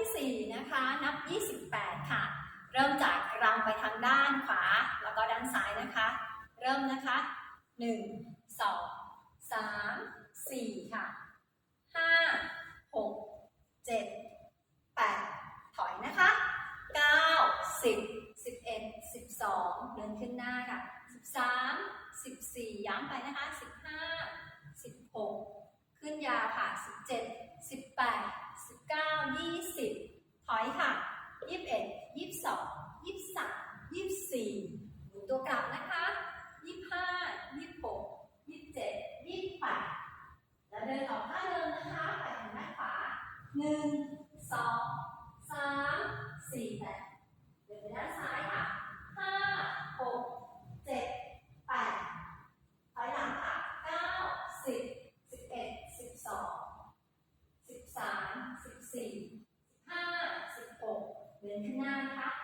ที่ 4 นะคะ นับ 28 ค่ะ เริ่มจากรำไปทางด้านขวา แล้วก็ด้านซ้ายนะคะ เริ่มนะคะ 1 2 3 4 ค่ะ 5 6 7 8 ถอยนะคะ 9 10 11 12 เดินขึ้นหน้าค่ะ 13 14 ย้ำไปนะคะ 15 16 ขึ้นยาวค่ะ 17 18 19 20ถอยค่ะ21 22 23 24หมุนตัวกลับนะคะ25 26 27 28แล้วเดินออกท่าเดิมนะคะไปทางด้านขวา1 2 3 4แตะเดินไปด้านซ้ายค่ะ5 6 7 8ถอยหลังค่ะ9 10 11 12 13 14 ขึ้นหน้านะคะ